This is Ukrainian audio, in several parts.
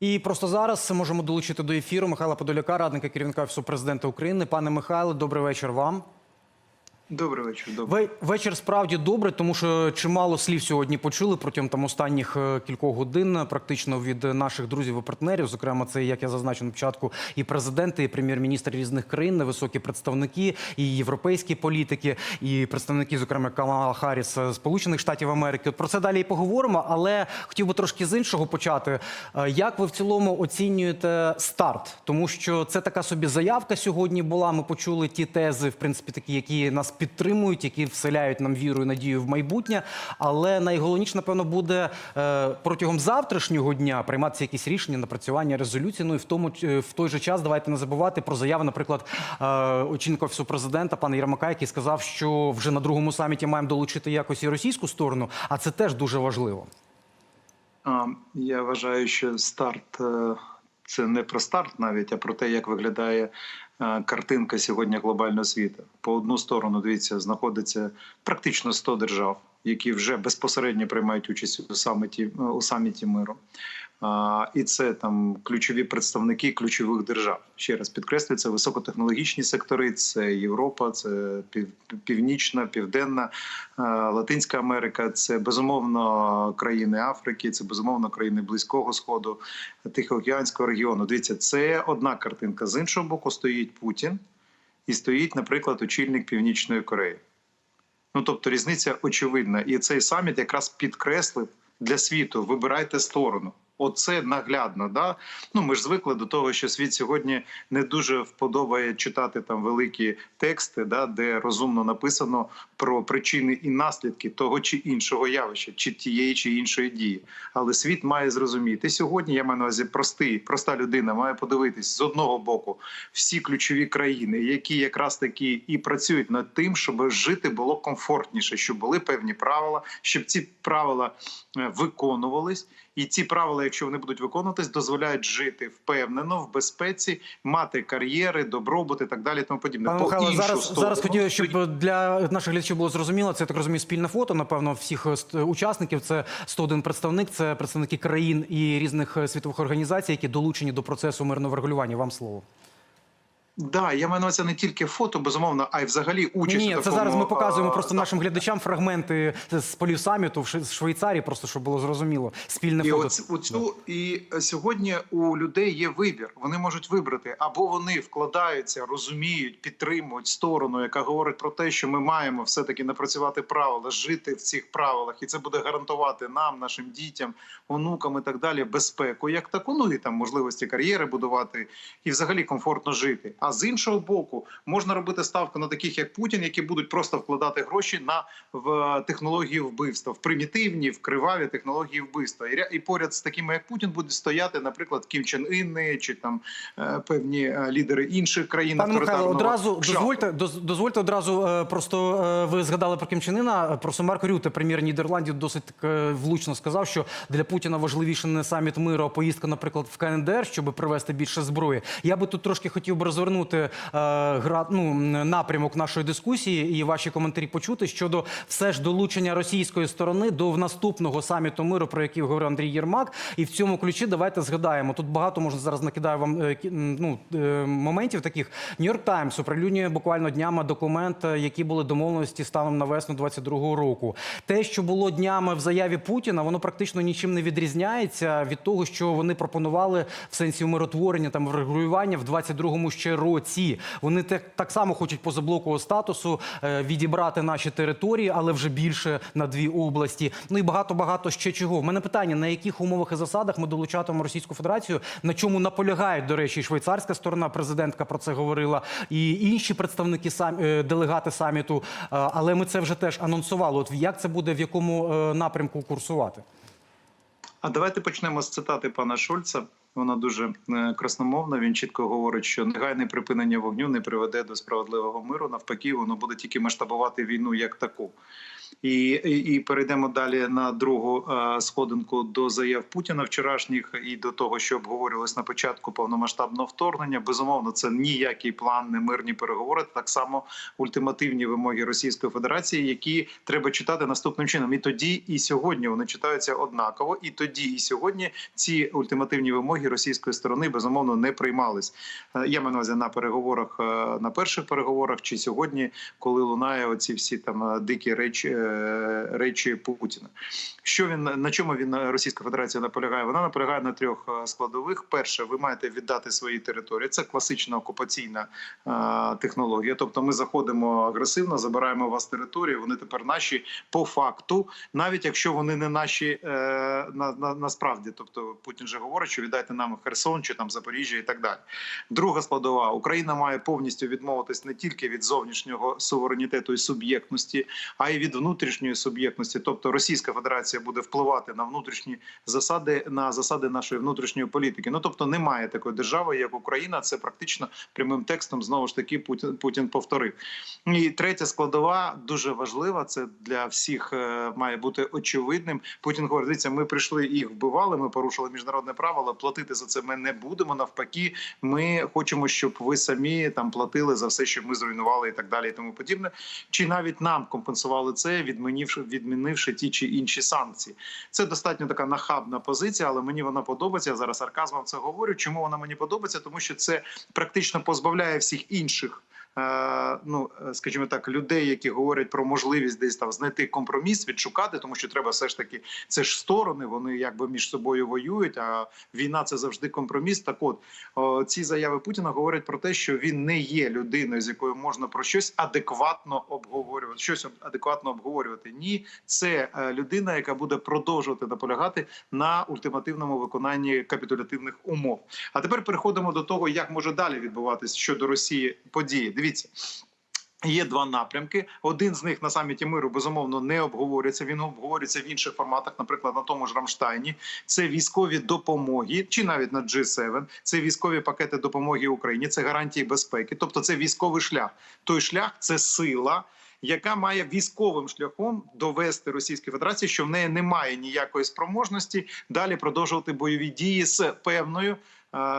І просто зараз можемо долучити до ефіру Михайла Подоляка, радника керівника Офісу президента України. Пане Михайло, добрий вечір вам. Добрий вечір. Добрий. Вечір справді добре, тому що чимало слів сьогодні почули протягом там останніх е, кількох годин, практично від наших друзів і партнерів. Зокрема, це як я зазначив на початку, і президенти, і прем'єр-міністр різних країн, високі представники, і європейські політики, і представники, зокрема Камала Харріс е, Сполучених Штатів Америки. От про це далі і поговоримо. Але хотів би трошки з іншого почати. Е, Як ви в цілому оцінюєте старт? Тому що це така собі заявка сьогодні була. Ми почули ті тези, в принципі, такі, які нас підтримують, які вселяють нам віру і надію в майбутнє. Але найголовніше, напевно, буде е, протягом завтрашнього дня прийматися якісь рішення, напрацювання резолюції. Ну і в тому е, в той же час давайте не забувати про заяви, наприклад, е, очільника офісу президента пана Єрмака, який сказав, що вже на другому саміті маємо долучити якось і російську сторону, а це теж дуже важливо. Я вважаю, що старт це не про старт навіть, а про те, як виглядає е, картинка сьогодні глобального світу. По одну сторону, дивіться, знаходиться практично 100 держав, які вже безпосередньо приймають участь у саміті е, у саміті миру. І це там ключові представники ключових держав. Ще раз підкреслюю, це високотехнологічні сектори, це Європа, це пів, північна, південна, е, Латинська Америка, це безумовно країни Африки, це безумовно країни Близького Сходу, Тихоокеанського регіону. Дивіться, це одна картинка. З іншого боку, стоїть Путін і стоїть, наприклад, очільник Північної Кореї. Ну тобто різниця очевидна, і цей саміт якраз підкреслив для світу: вибирайте сторону. Оце наглядно. Да? Ну ми ж звикли до того, що світ сьогодні не дуже вподобає читати там великі тексти, да, де розумно написано про причини і наслідки того чи іншого явища, чи тієї чи іншої дії. Але світ має зрозуміти сьогодні. Я маю на увазі простий, проста людина має подивитись з одного боку всі ключові країни, які якраз таки і працюють над тим, щоб жити було комфортніше, щоб були певні правила, щоб ці правила е, виконувались. І ці правила, якщо вони будуть виконуватись, дозволяють жити впевнено в безпеці, мати кар'єри, добробут і так далі. Тому подібне. Пане По Михайло, зараз, сторону зараз хотів, щоб для наших глядачів було зрозуміло. Це я так розумію, спільне фото. Напевно, всіх е, учасників. Це 101 представник, це представники країн і різних е, світових організацій, які долучені до процесу мирного врегулювання. Вам слово. Да, я маю на увазі не тільки фото, безумовно, а й взагалі участь. Ні, у це зараз ми показуємо а, просто заході. нашим глядачам фрагменти з полів саміту в Швейцарії, просто щоб було зрозуміло. Спільне І фото. оць, оцю, і сьогодні у людей є вибір. Вони можуть вибрати або вони вкладаються, розуміють, підтримують сторону, яка говорить про те, що ми маємо все таки напрацювати правила, жити в цих правилах, і це буде гарантувати нам, нашим дітям, онукам і так далі безпеку, як таку, ну і там можливості кар'єри будувати і взагалі комфортно жити. А з іншого боку, можна робити ставку на таких, як Путін, які будуть просто вкладати гроші на в технології вбивства, в примітивні, в криваві технології вбивства. І, і поряд з такими, як Путін, будуть стояти, наприклад, Кім Чен Ін чи там е, певні е, лідери інших країн. Пане Михайло, одразу штабу. дозвольте доз- дозвольте одразу. е, Просто е, ви згадали про Кімчинина. Просто Марк Рюте, прем'єр Нідерландів, досить е, влучно сказав, що для Путіна важливіше не саміт миру, а поїздка, наприклад, в КНДР, щоб привезти більше зброї. Я би тут трошки хотів би розвернути е, гра, ну, напрямок нашої дискусії і ваші коментарі почути щодо все ж долучення російської сторони до наступного саміту миру, про який говорив Андрій Єрмак. І в цьому ключі давайте згадаємо. Тут багато можна зараз накидаю вам е, ну, е, моментів таких. Нью-Йорк Таймс оприлюднює буквально днями документ, які були домовленості станом на весну 22-го року. Те, що було днями в заяві Путіна, воно практично нічим не відрізняється від того, що вони пропонували в сенсі умиротворення там врегулювання в 22-му ще році. Вони так, само хочуть позаблокового статусу е, відібрати наші території, але вже більше на дві області. Ну і багато багато ще чого. У мене питання: на яких умовах і засадах ми долучатимемо Російську Федерацію, на чому наполягають, до речі, швейцарська сторона, президентка про це говорила, і інші представники сам е, делегати саміту. Е, Але ми це вже теж анонсували. От як це буде, в якому напрямку курсувати? А давайте почнемо з цитати пана Шольца. Вона дуже е, красномовна. Він чітко говорить, що негайне припинення вогню не приведе до справедливого миру. Навпаки, воно буде тільки масштабувати війну як таку. І, і, і перейдемо далі на другу е, сходинку до заяв Путіна вчорашніх і до того, що обговорювалось на початку повномасштабного вторгнення. Безумовно, це ніякий план, не мирні переговори. Так само ультимативні вимоги Російської Федерації, які треба читати наступним чином. І тоді, і сьогодні вони читаються однаково. І тоді, і сьогодні ці ультимативні вимоги російської сторони безумовно не приймались. Е, Я маю на увазі на переговорах е, на перших переговорах чи сьогодні, коли лунає оці всі там е, дикі речі, речі Путіна. Що він на чому він е, Російська Федерація наполягає? Вона наполягає на трьох е, складових. Перше, ви маєте віддати свої території. Це класична окупаційна е, технологія. Тобто, ми заходимо агресивно, забираємо у вас територію. Вони тепер наші по факту, навіть якщо вони не наші е, на, на, насправді. Тобто Путін же говорить, що віддайте нам Херсон чи там Запоріжжя і так далі. Друга складова Україна має повністю відмовитись не тільки від зовнішнього суверенітету і суб'єктності, а й від внутрішньої суб'єктності. Тобто Російська Федерація буде впливати на внутрішні засади на засади нашої внутрішньої політики. Ну тобто немає такої держави, як Україна. Це практично прямим текстом знову ж таки Путін Путін повторив. І третя складова дуже важлива. Це для всіх е, має бути очевидним. Путін говорить, дивіться, ми прийшли їх вбивали. Ми порушили міжнародне право, але платити за це ми не будемо. Навпаки, ми хочемо, щоб ви самі там платили за все, що ми зруйнували, і так далі, і тому подібне. Чи навіть нам компенсували це, відмінивши відмінивши ті чи інші санкції. Це достатньо така нахабна позиція, але мені вона подобається. Я зараз сарказмом це говорю. Чому вона мені подобається? Тому що це практично позбавляє всіх інших. Е, Ну, е, скажімо так, людей, які говорять про можливість десь там знайти компроміс, відшукати, тому що треба все ж таки це ж сторони, вони якби між собою воюють. А війна це завжди компроміс. Так, от ці заяви Путіна говорять про те, що він не є людиною, з якою можна про щось адекватно обговорювати. Щось адекватно обговорювати. Ні, це е, людина, яка буде продовжувати наполягати на ультимативному виконанні капітулятивних умов. А тепер переходимо до того, як може далі відбуватись щодо Росії події. Дивіться. Є два напрямки. Один з них на саміті миру безумовно не обговорюється. Він обговорюється в інших форматах, наприклад, на тому ж Рамштайні. Це військові допомоги, чи навіть на G7. Це військові пакети допомоги Україні, це гарантії безпеки. Тобто, це військовий шлях. Той шлях це сила. Яка має військовим шляхом довести Російській Федерації, що в неї немає ніякої спроможності далі продовжувати бойові дії з певною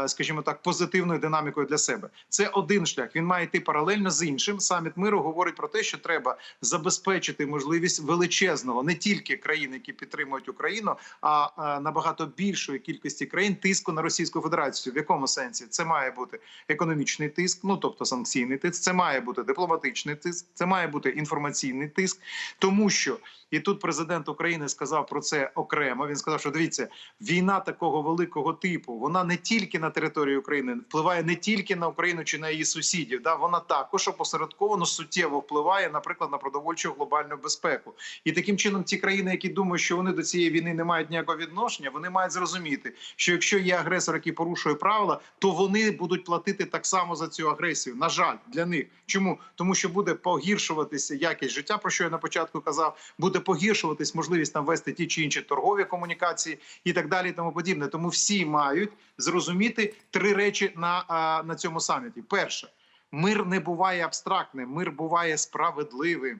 скажімо так, позитивною динамікою для себе. Це один шлях. Він має йти паралельно з іншим. Саміт миру говорить про те, що треба забезпечити можливість величезного не тільки країн, які підтримують Україну, а е, набагато більшої кількості країн тиску на Російську Федерацію. В якому сенсі це має бути економічний тиск, ну тобто санкційний тиск, це має бути дипломатичний тиск, це має бути інформаційний тиск, тому що і тут президент України сказав про це окремо. Він сказав, що дивіться, війна такого великого типу, вона не тільки на території України впливає не тільки на Україну чи на її сусідів. Да, вона також опосередковано суттєво впливає, наприклад, на продовольчу глобальну безпеку. І таким чином, ті країни, які думають, що вони до цієї війни не мають ніякого відношення, вони мають зрозуміти, що якщо є агресор, який порушує правила, то вони будуть платити так само за цю агресію. На жаль, для них чому тому, що буде погіршуватися якість життя, про що я на початку казав, буде погіршуватись можливість там вести ті чи інші торгові комунікації і так далі, і тому подібне. Тому всі мають зрозуміти три речі на, на цьому саміті. Перше, мир не буває абстрактним, мир буває справедливим.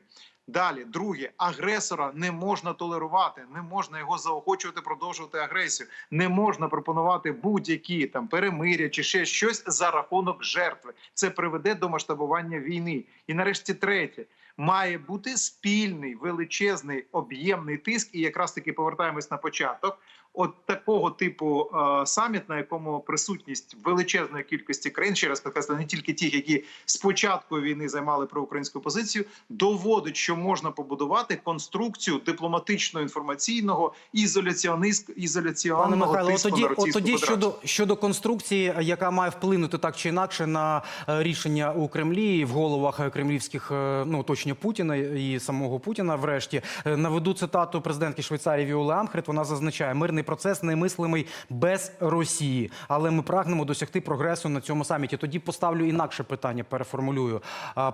Далі, друге, агресора не можна толерувати, не можна його заохочувати, продовжувати агресію, не можна пропонувати будь-які там перемиря чи ще щось за рахунок жертви. Це приведе до масштабування війни. І нарешті третє. Має бути спільний величезний об'ємний тиск, і якраз таки повертаємось на початок. От такого типу е, саміт, на якому присутність величезної кількості країн, ще раз підкреслю, не тільки ті, які з початку війни займали проукраїнську позицію, доводить, що можна побудувати конструкцію дипломатично інформаційного ізоляціоніст Пане ізоляціонного Михайло, тиску тоді, на от Російську тоді щодо щодо конструкції, яка має вплинути так чи інакше на е, рішення у Кремлі в головах кремлівських е, ну оточення Путіна і самого Путіна. Врешті Е, наведу цитату президентки Швейцарії Віоли Амхрет. Вона зазначає, мирний мирний процес немислимий без Росії. Але ми прагнемо досягти прогресу на цьому саміті. Тоді поставлю інакше питання, переформулюю.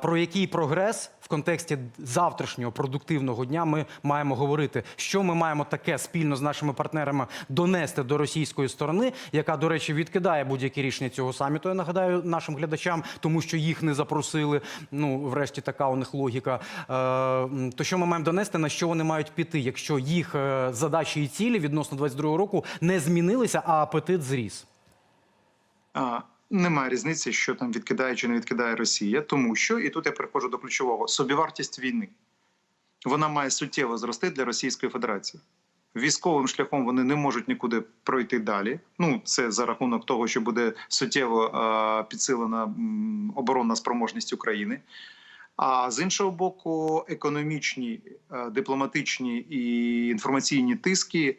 Про який прогрес в контексті завтрашнього продуктивного дня ми маємо говорити? Що ми маємо таке спільно з нашими партнерами донести до російської сторони, яка, до речі, відкидає будь-які рішення цього саміту. Я нагадаю нашим глядачам, тому що їх не запросили. Ну, врешті, така у них логіка. Е, то що ми маємо донести, на що вони мають піти, якщо їх е, задачі і цілі відносно 22-го року не змінилися, а апетит зріс? А, Немає різниці, що там відкидає чи не відкидає Росія, тому що і тут я приходжу до ключового: собівартість війни вона має суттєво зрости для Російської Федерації. Військовим шляхом вони не можуть нікуди пройти далі. Ну це за рахунок того, що буде суттєво е, підсилена м, оборонна спроможність України. А з іншого боку, економічні, е, дипломатичні і інформаційні тиски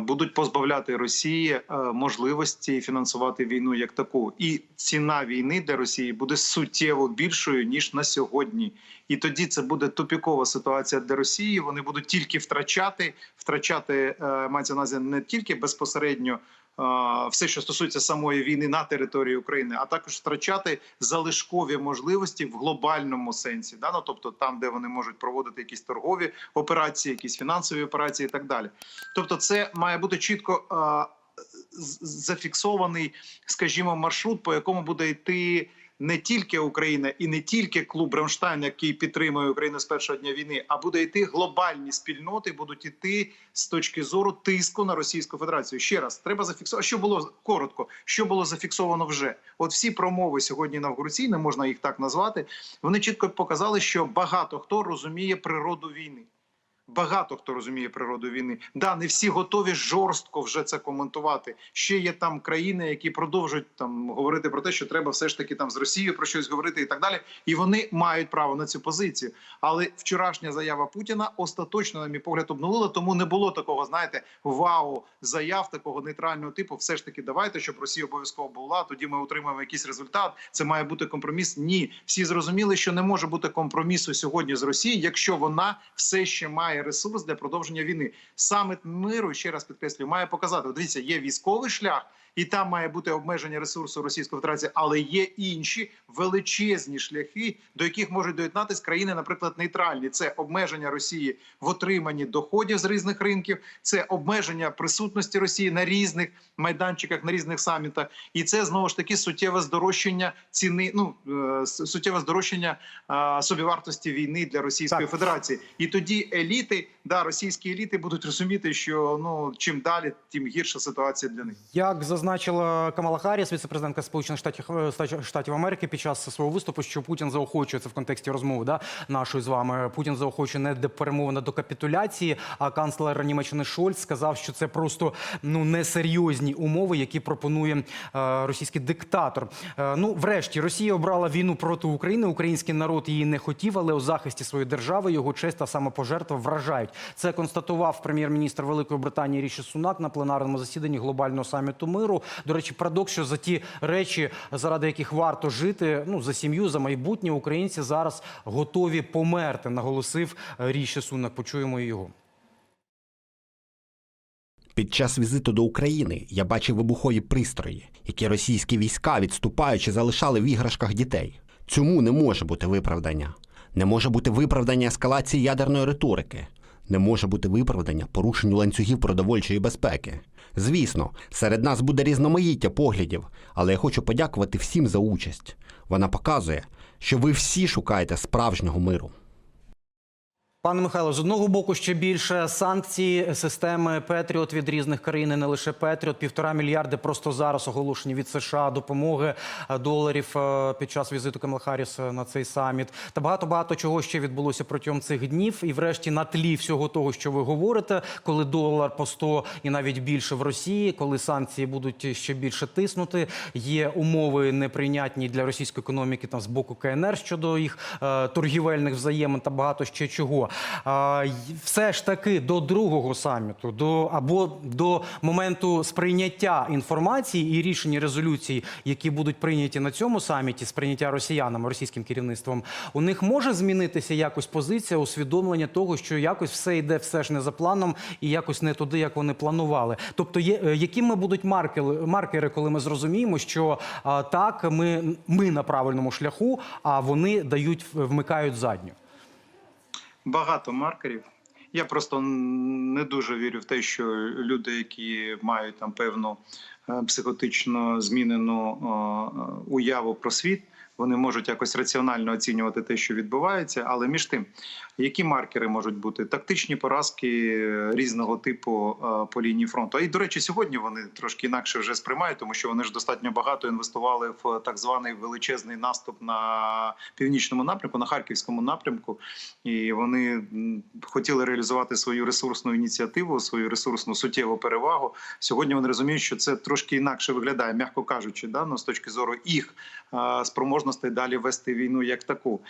будуть позбавляти Росії е, можливості фінансувати війну як таку. І ціна війни для Росії буде суттєво більшою ніж на сьогодні. І тоді це буде тупікова ситуація для Росії. Вони будуть тільки втрачати, втрачати е, мається на не тільки безпосередньо. Все, що стосується самої війни на території України, а також втрачати залишкові можливості в глобальному сенсі, да? ну, тобто там, де вони можуть проводити якісь торгові операції, якісь фінансові операції, і так далі. Тобто, це має бути чітко зафіксований, скажімо, маршрут, по якому буде йти не тільки Україна і не тільки клуб Рамштайн, який підтримує Україну з першого дня війни, а буде йти глобальні спільноти, будуть йти з точки зору тиску на Російську Федерацію. Ще раз треба зафіксувати. Що було коротко, що було зафіксовано вже? От всі промови сьогодні інавгураційні, можна їх так назвати. Вони чітко показали, що багато хто розуміє природу війни. Багато хто розуміє природу війни. Да, не всі готові жорстко вже це коментувати. Ще є там країни, які продовжують там говорити про те, що треба все ж таки там з Росією про щось говорити і так далі. І вони мають право на цю позицію. Але вчорашня заява Путіна остаточно, на мій погляд, обнулила. Тому не було такого, знаєте, вау, заяв такого нейтрального типу. Все ж таки, давайте, щоб Росія обов'язково була. Тоді ми отримаємо якийсь результат. Це має бути компроміс. Ні, всі зрозуміли, що не може бути компромісу сьогодні з Росією, якщо вона все ще має ресурс для продовження війни. Саміт миру, ще раз підкреслюю, має показати. Дивіться, є військовий шлях. І там має бути обмеження ресурсу Російської Федерації, але є інші величезні шляхи, до яких можуть доєднатися країни, наприклад, нейтральні. Це обмеження Росії в отриманні доходів з різних ринків, це обмеження присутності Росії на різних майданчиках, на різних самітах, і це знову ж таки суттєве здорожчання ціни. Ну е, суттєве здорожчання собівартості війни для Російської Так. Федерації. І тоді еліти, да, російські еліти будуть розуміти, що ну чим далі, тим гірша ситуація для них. Як зазначила Камала Харріс, віцепрезидентка Сполучених Штатів е, Штатів- Америки, під час свого виступу, що Путін заохочує це в контексті розмови да, нашої з вами. Путін заохочує не до перемовини до капітуляції. А канцлер Німеччини Шольц сказав, що це просто ну несерйозні умови, які пропонує е, російський диктатор. Е, ну, врешті, Росія обрала війну проти України. Український народ її не хотів, але у захисті своєї держави його честь та самопожертва вражають. Це констатував прем'єр-міністр Великої Британії Ріші Сунак на пленарному засіданні глобального саміту миру. До речі, парадокс, що за ті речі, заради яких варто жити, ну за сім'ю, за майбутнє, українці зараз готові померти, наголосив Ріші Сунак. Почуємо його. Під час візиту до України я бачив вибухові пристрої, які російські війська, відступаючи, залишали в іграшках дітей. Цьому не може бути виправдання. Не може бути виправдання ескалації ядерної риторики. Не може бути виправдання порушенню ланцюгів продовольчої безпеки. Звісно, серед нас буде різноманіття поглядів, але я хочу подякувати всім за участь. Вона показує, що ви всі шукаєте справжнього миру. Пане Михайло, з одного боку ще більше санкцій системи Петріот від різних країн, не лише Петріот. Півтора мільярди просто зараз оголошені від США допомоги е, доларів е, під час візиту Камала Харріс е, на цей саміт. Та багато багато чого ще відбулося протягом цих днів. І, врешті, на тлі всього того, що ви говорите, коли долар по 100 і навіть більше в Росії, коли санкції будуть ще більше тиснути, є умови неприйнятні для російської економіки там з боку КНР щодо їх торгівельних взаємин та багато ще чого. Все ж таки до другого саміту, до або до моменту сприйняття інформації і рішень резолюцій, які будуть прийняті на цьому саміті, сприйняття росіянами, російським керівництвом, у них може змінитися якось позиція, усвідомлення того, що якось все йде все ж не за планом і якось не туди, як вони планували. Тобто, є, е, якими будуть маркери, маркери, коли ми зрозуміємо, що так, ми, ми на правильному шляху, а вони дають вмикають задню. Багато маркерів. Я просто не дуже вірю в те, що люди, які мають там певну е, психотично змінену е, уяву про світ, вони можуть якось раціонально оцінювати те, що відбувається. Але між тим, які маркери можуть бути тактичні поразки е, різного типу е, по лінії фронту. І до речі, сьогодні вони трошки інакше вже сприймають, тому що вони ж достатньо багато інвестували в так званий величезний наступ на північному напрямку, на харківському напрямку, і вони хотіли реалізувати свою ресурсну ініціативу, свою ресурсну суттєву перевагу. Сьогодні вони розуміють, що це трошки інакше виглядає, м'яко кажучи, да, ну, з точки зору їх е, спроможностей далі вести війну як таку.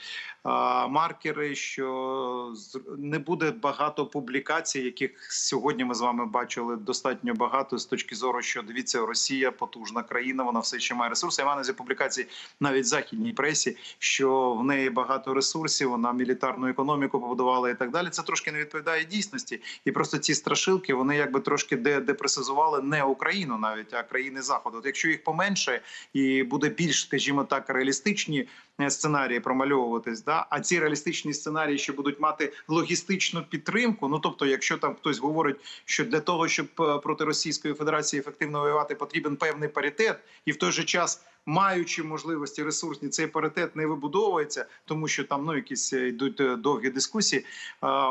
Маркери, що не буде багато публікацій, яких сьогодні ми з вами бачили достатньо багато з точки зору, що дивіться, Росія потужна країна, вона все ще має ресурси. Я маю увазі публікації навіть в західній пресі, що в неї багато ресурсів, вона мілітарну економіку побудувала і так далі. Це трошки не відповідає дійсності, і просто ці страшилки вони якби трошки де депресизували не Україну, навіть а країни заходу. От якщо їх поменше і буде більш, скажімо так, реалістичні е, сценарії промальовуватись, да а ці реалістичні сценарії ще будуть мати логістичну підтримку. Ну тобто, якщо там хтось говорить, що для того, щоб е, проти Російської Федерації ефективно воювати, потрібен певний паритет, і в той же час. Маючи можливості ресурсні, цей паритет не вибудовується, тому що там ну якісь е, йдуть довгі дискусії.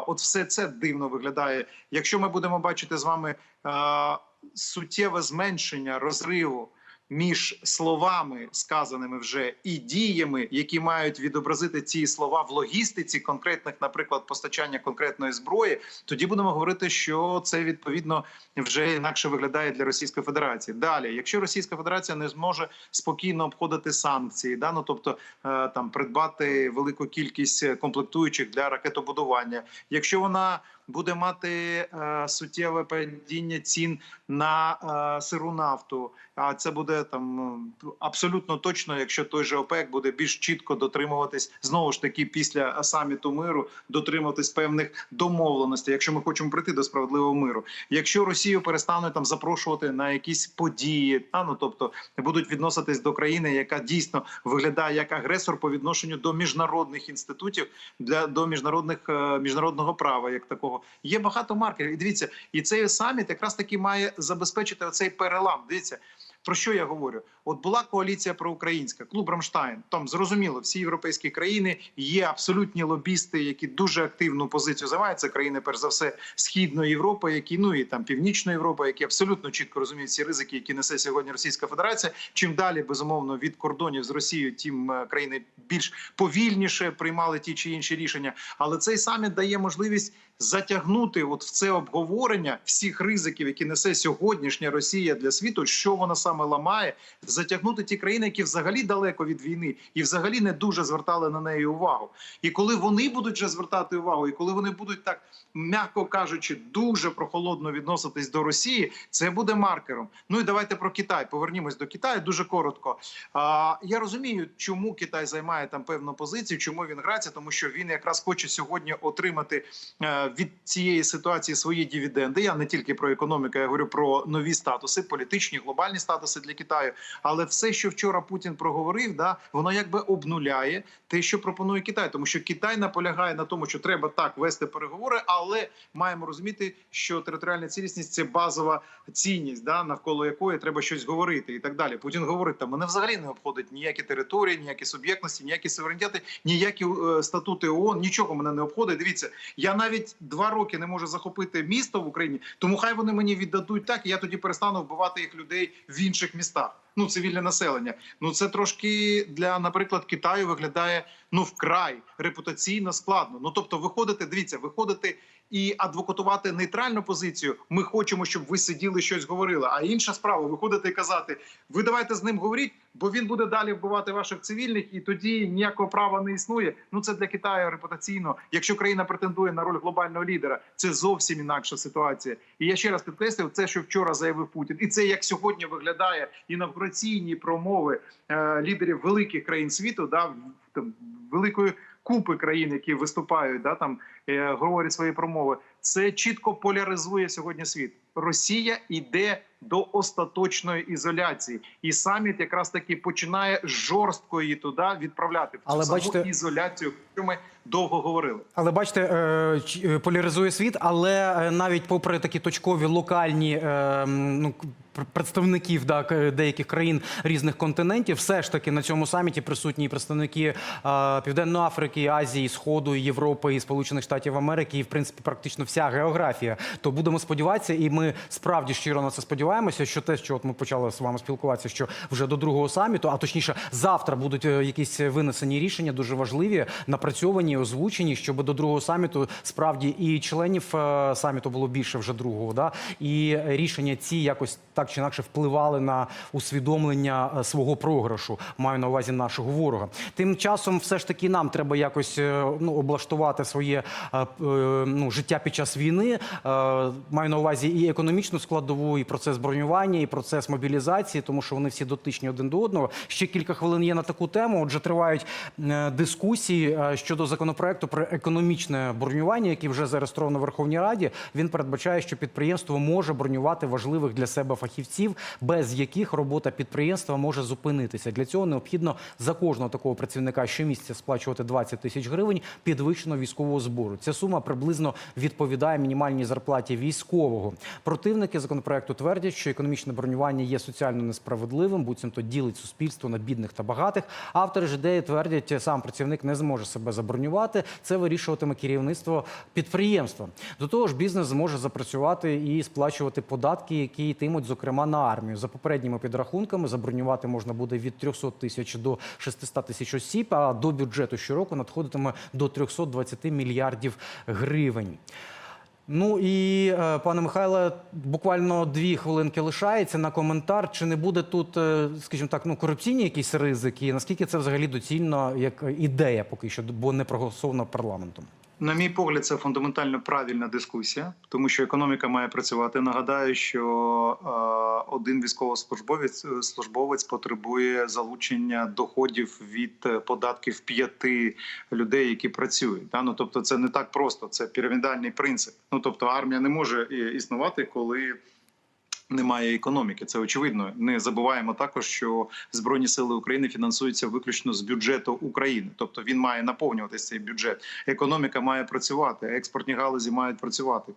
От все це дивно виглядає. Якщо ми будемо бачити з вами суттєве зменшення розриву між словами, сказаними вже, і діями, які мають відобразити ці слова в логістиці конкретних, наприклад, постачання конкретної зброї, тоді будемо говорити, що це відповідно вже інакше виглядає для Російської Федерації. Далі, якщо Російська Федерація не зможе спокійно обходити санкції, да, ну тобто е, там придбати велику кількість комплектуючих для ракетобудування, якщо вона буде мати е, суттєве падіння цін на е, сиру нафту. А це буде там ну, абсолютно точно, якщо той же ОПЕК буде більш чітко дотримуватись знову ж таки після саміту миру, дотримуватись певних домовленостей, якщо ми хочемо прийти до справедливого миру. Якщо Росію перестануть там запрошувати на якісь події, а ну тобто будуть відноситись до країни, яка дійсно виглядає як агресор по відношенню до міжнародних інститутів для до міжнародних е, міжнародного права, як такого є багато маркерів. І дивіться, і цей саміт якраз таки має забезпечити оцей перелам. Дивіться. Про що я говорю? От була коаліція проукраїнська, клуб Рамштайн. Там зрозуміло, всі європейські країни є абсолютні лобісти, які дуже активну позицію займають. Це країни, перш за все, східної Європи, які ну і там північної Європи, які абсолютно чітко розуміють всі ризики, які несе сьогодні Російська Федерація. Чим далі безумовно від кордонів з Росією, тим е, країни більш повільніше приймали ті чи інші рішення. Але цей саміт дає можливість затягнути от в це обговорення всіх ризиків, які несе сьогоднішня Росія для світу, що вона саме ламає, затягнути ті країни, які взагалі далеко від війни і взагалі не дуже звертали на неї увагу. І коли вони будуть вже звертати увагу, і коли вони будуть так м'яко кажучи, дуже прохолодно відноситись до Росії, це буде маркером. Ну і давайте про Китай. Повернімось до Китаю дуже коротко. А, я розумію, чому Китай займає там певну позицію, чому він грається, тому що він якраз хоче сьогодні отримати е, від цієї ситуації свої дивіденди. Я не тільки про економіку, я говорю про нові статуси, політичні, глобальні статуси для Китаю. Але все, що вчора Путін проговорив, да воно якби обнуляє те, що пропонує Китай, тому що Китай наполягає на тому, що треба так вести переговори, але маємо розуміти, що територіальна цілісність це базова цінність, да навколо якої треба щось говорити, і так далі. Путін говорить, там мене взагалі не обходить ніякі території, ніякі суб'єктності, ніякі суверенітети, ніякі е, статути ООН, нічого мене не обходить. Дивіться, я навіть два роки не можу захопити місто в Україні, тому хай вони мені віддадуть так, і я тоді перестану вбивати їх людей в інших містах. Ну цивільне населення. Ну це трошки для, наприклад, Китаю виглядає ну вкрай репутаційно складно. Ну тобто, виходити, дивіться, виходити і адвокатувати нейтральну позицію. Ми хочемо, щоб ви сиділи щось говорили. А інша справа виходити і казати: ви давайте з ним говоріть, бо він буде далі вбивати ваших цивільних, і тоді ніякого права не існує. Ну це для Китаю репутаційно. Якщо країна претендує на роль глобального лідера, це зовсім інакша ситуація. І я ще раз підкреслюю, це, що вчора заявив Путін, і це як сьогодні виглядає інавгураційні промови е, лідерів великих країн світу, да там великої купи країн, які виступають, да там е, говорять свої промови. Це чітко поляризує сьогодні світ. Росія йде до остаточної ізоляції, і саміт якраз таки починає жорстко її туди відправляти в Але саму бачите- ізоляцію, про що ми довго говорили. Але бачите, е, е, поляризує світ, але е, навіть попри такі точкові локальні ну, представників да, деяких країн різних континентів, все ж таки на цьому саміті присутні і представники Південної Африки, Азії, Сходу, Європи і Сполучених Штатів Америки, і в принципі практично вся географія. То будемо сподіватися, і ми справді щиро на це сподіваємося, що те, що от ми почали з вами спілкуватися, що вже до другого саміту, а точніше, завтра будуть е, якісь винесені рішення, дуже важливі, напрацьовані, озвучені, щоб до другого саміту справді і членів е, саміту було більше вже другого. Да? І рішення ці якось так чи інакше впливали на усвідомлення е, свого програшу. Маю на увазі нашого ворога. Тим часом, все ж таки, нам треба якось ну, облаштувати своє ну, життя під час війни. Маю на увазі і економічну складову, і процес бронювання, і процес мобілізації, тому що вони всі дотичні один до одного. Ще кілька хвилин є на таку тему. Отже, тривають е, дискусії е, щодо законопроекту про економічне бронювання, який вже зареєстровано в Верховній Раді. Він передбачає, що підприємство може бронювати важливих для себе фахівців, без яких робота підприємства може зупинитися. Для цього необхідно за кожного такого працівника щомісяця сплачувати 20 тисяч гривень підвищеного військового збору. Ця сума приблизно відповідає мінімальній зарплаті військового. Противники законопроекту твердять, що економічне бронювання є соціально несправедливим, буцімто ділить суспільство на бідних та багатих. Автори ж ідеї твердять, сам працівник не зможе себе забронювати. Це вирішуватиме керівництво підприємства. До того ж, бізнес зможе запрацювати і сплачувати податки, які йтимуть, зокрема, на армію. За попередніми підрахунками забронювати можна буде від 300 тисяч до 600 тисяч осіб. А до бюджету щороку надходитиме до 320 мільярдів гривень. Ну і е, пане Михайле, буквально дві хвилинки лишається на коментар. Чи не буде тут, е, скажімо так, ну корупційні якісь ризики? Наскільки це взагалі доцільно як ідея поки що, бо не проголосовано парламентом? На мій погляд, це фундаментально правильна дискусія, тому що економіка має працювати. Нагадаю, що е, один військовослужбовець е, службовець потребує залучення доходів від е, податків п'яти людей, які працюють. Ну, тобто, це не так просто, це пірамідальний принцип. Ну тобто, армія не може існувати, коли. Немає економіки, це очевидно. Не забуваємо також, що збройні сили України фінансуються виключно з бюджету України, тобто він має наповнюватися цей бюджет. Економіка має працювати, експортні галузі мають працювати.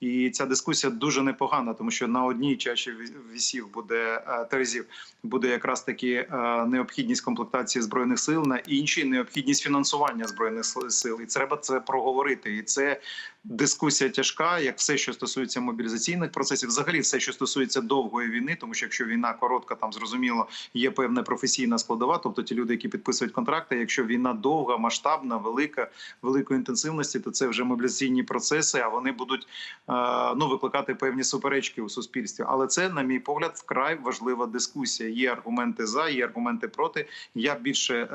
І ця дискусія дуже непогана, тому що на одній чаші вісів буде е, терезів буде якраз таки е, необхідність комплектації збройних сил, на іншій необхідність фінансування збройних сил-. І треба це проговорити. І це дискусія тяжка, як все, що стосується мобілізаційних процесів, взагалі все, що стосується довгої війни, тому що якщо війна коротка, там зрозуміло є певна професійна складова, тобто ті люди, які підписують контракти. Якщо війна довга, масштабна, велика, великої інтенсивності, то це вже мобілізаційні процеси, а вони будуть е, ну викликати певні суперечки у суспільстві. Але це, на мій погляд, вкрай важлива дискусія. Є аргументи за, є аргументи проти. Я більше е,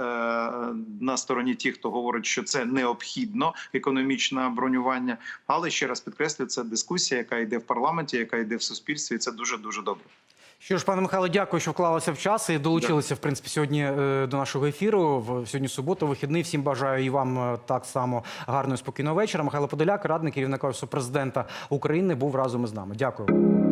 на стороні тих, хто говорить, що це необхідно економічне бронювання. Але ще раз підкреслю, це дискусія, яка йде в парламенті, яка йде в суспільстві. І це дуже дуже добре. Що ж, пане Михайло, дякую, що вклалися в час і долучилися, в принципі, сьогодні е, до нашого ефіру. Сьогодні субота, вихідний. Всім бажаю і вам е, так само гарного спокійного вечора. Михайло Подоляк, радник керівника Офісу президента України, був разом із нами. Дякую.